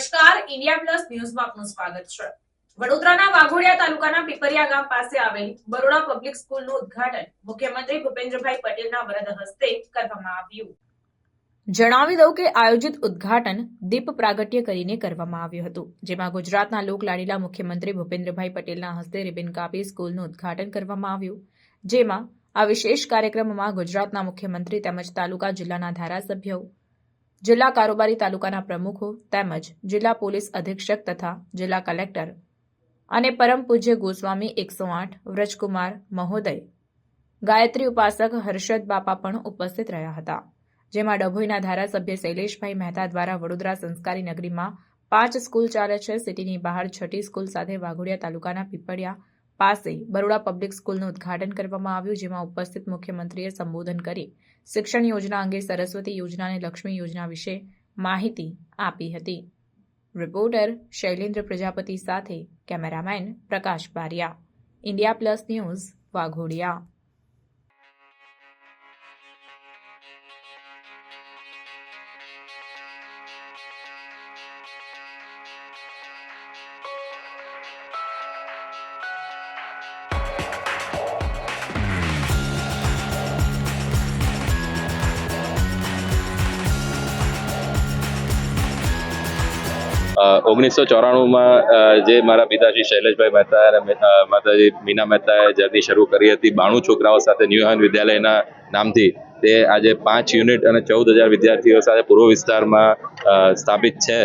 India plus ન્યૂઝમાં આપનું સ્વાગત છે. વડોદરાના વાઘોડિયા તાલુકાના પીપરિયા ગામ પાસે આવેલી બરોડા પબ્લિક સ્કૂલનું ઉદ્ઘાટન મુખ્યમંત્રી ભૂપેન્દ્રભાઈ પટેલના વરદ હસ્તે કરવામાં આવ્યું. જણાવી દઉં કે આયોજિત ઉદ્ઘાટન દીપ પ્રાગટ્ય કરીને કરવામાં આવ્યું હતું, જેમાં ગુજરાતના લોકલાડીલા મુખ્યમંત્રી ભૂપેન્દ્રભાઈ પટેલના હસ્તે રિબિન કાપી સ્કૂલનું ઉદ્ઘાટન કરવામાં આવ્યું, જેમાં આ વિશેષ કાર્યક્રમમાં ગુજરાતના મુખ્યમંત્રી તેમજ તાલુકા જિલ્લાના ધારાસભ્યો જિલ્લા કારોબારી તાલુકાના પ્રમુખો તેમજ જિલ્લા પોલીસ અધિક્ષક તથા જિલ્લા કલેક્ટર અને પરમ પૂજ્ય ગોસ્વામી એકસો આઠ વ્રજકુમાર મહોદય, ગાયત્રી ઉપાસક હર્ષદ બાપા પણ ઉપસ્થિત રહ્યા હતા, જેમાં ડભોઈના ધારાસભ્ય શૈલેષભાઈ મહેતા દ્વારા વડોદરા સંસ્કારી નગરીમાં પાંચ સ્કૂલ ચાલે છે, સિટીની બહાર છઠ્ઠી સ્કૂલ સાથે વાઘોડિયા તાલુકાના પીપળિયા પાસે બરોડા પબ્લિક સ્કૂલનું ઉદ્ઘાટન કરવામાં આવ્યું, જેમાં ઉપસ્થિત મુખ્યમંત્રીએ સંબોધન કરી શિક્ષણ યોજના અંગે સરસ્વતી યોજના અને લક્ષ્મી યોજના વિશે માહિતી આપી હતી. રિપોર્ટર શૈલેન્દ્ર પ્રજાપતિ સાથે cameraman Prakash Bariya. India plus news Vaghodiya. ઓગણીસો ચોરાણુંમાં જે મારા પિતાશ્રી શૈલેષભાઈ મહેતા અને માતાજી મીના મહેતાએ જર્ની શરૂ કરી હતી બાણું છોકરાઓ સાથે ન્યૂ હેવન વિદ્યાલયના નામથી. તે આજે પાંચ યુનિટ અને ચૌદ હજાર વિદ્યાર્થીઓ સાથે પૂર્વ વિસ્તારમાં સ્થાપિત છે.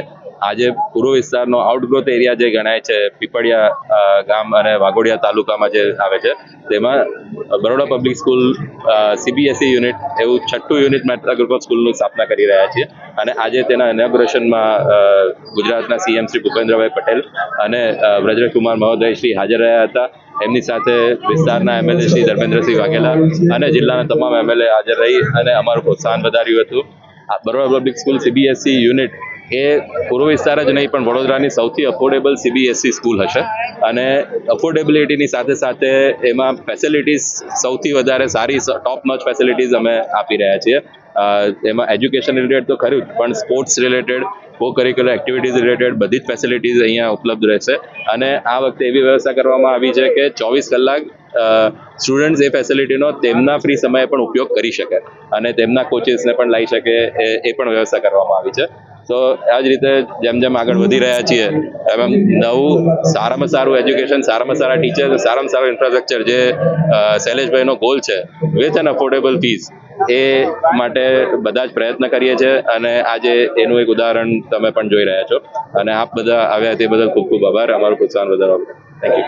આજે પૂર્વ વિસ્તારનો આઉટગ્રોથ એરિયા જે ગણાય છે, પીપળિયા ગામ અને વાઘોડિયા તાલુકામાં જે આવે છે, તેમાં Baroda public school CBSE unit એવું છઠ્ઠું યુનિટ મેટ્રા ગ્રુપ ઓફ સ્કૂલની સ્થાપના કરી રહ્યા છીએ. અને આજે તેના ઇનોગ્રેશનમાં ગુજરાતના સીએમ શ્રી ભૂપેન્દ્રભાઈ પટેલ અને વ્રજકુમાર મહોદય શ્રી હાજર રહ્યા હતા. એમની સાથે વિસ્તારના એમએલએ શ્રી ધર્મેન્દ્રસિંહ વાઘેલા અને જિલ્લાના તમામ એમએલએ હાજર રહી અને અમારું પ્રોત્સાહન વધાર્યું હતું. Baroda public school CBSE unit એ પૂર્વ વિસ્તાર જ નહીં, પણ વડોદરાની સૌથી અફોર્ડેબલ સીબીએસસી સ્કૂલ હશે. અને અફોર્ડેબિલિટીની સાથે સાથે એમાં ફેસિલિટીઝ સૌથી વધારે સારી ટોપ નોચ ફેસિલિટીઝ અમે આપી રહ્યા છીએ. એમાં એજ્યુકેશન રિલેટેડ તો ખરું જ, પણ sports related co curricular activities related બધી જ ફેસિલિટીઝ અહીંયા ઉપલબ્ધ રહેશે. અને આ વખતે એવી વ્યવસ્થા કરવામાં આવી છે કે ચોવીસ કલાક સ્ટુડન્ટ્સ એ ફેસિલિટીનો તેમના ફ્રી સમયે પણ ઉપયોગ કરી શકે. અને તેમના કોચિસને પણ લઈ શકે એ પણ વ્યવસ્થા કરવામાં આવી છે. તો આ જ રીતે જેમ જેમ આગળ વધી રહ્યા છીએ, એમ એમ નવું સારામાં સારું એજ્યુકેશન સારામાં સારા ટીચર સારામાં સારું ઇન્ફ્રાસ્ટ્રક્ચર જે શૈલેષભાઈનો ગોલ છે વિથ એન અફોર્ડેબલ ફીસ એ માટે બધા જ પ્રયત્ન કરીએ છીએ અને આજે એનું એક ઉદાહરણ તમે પણ જોઈ રહ્યા છો. અને આપ બધા આવ્યા તે બદલ ખૂબ ખૂબ આભાર. અમારું પ્રોત્સાહન વધારવા થેન્ક યુ